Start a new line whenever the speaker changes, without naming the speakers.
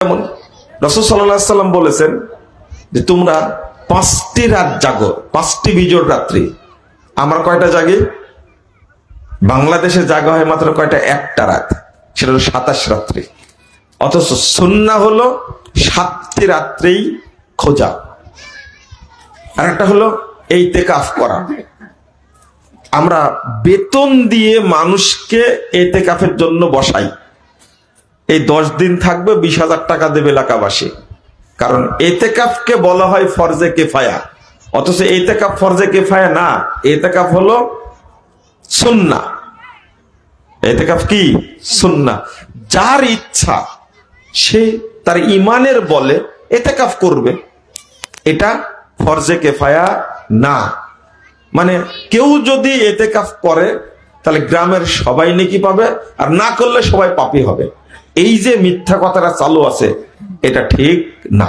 যেমন রসুল সাল্লাহ সাল্লাম বলেছেন যে তোমরা পাঁচটি রাত জাগো, পাঁচটি বিজোড় রাত্রি। কয়টা জাগি? বাংলাদেশে জাগা হয় মাত্র কয়টা? একটা রাত। সেটা হলো সাতাশ রাত্রি। অথচ সুন্না হলো সাতটি রাত্রেই খোঁজা। আর একটা হলো এই তেকাফ করা। আমরা বেতন দিয়ে মানুষকে এতে কাফের জন্য বসাই। এই দশ দিন থাকবে, বিশ হাজার টাকা দেবে এলাকাবাসী। কারণ এতেকাফকে বলা হয় ফরজে কেফায়া। অথচ এতেকাফ ফরজে কেফায়া না, এতেকাফ হলো সুন্না। এতেকাফ কি? সুন্না। যার ইচ্ছা, সে তার ইমানের বলে এতেকাফ করবে। এটা ফরজে কেফায়া না। মানে কেউ যদি এতেকাফ করে, তাহলে গ্রামের সবাই নাকি পাবে, আর না করলে সবাই পাপি হবে। এই যে মিথ্যা কথাটা চালু আছে এটা ঠিক না।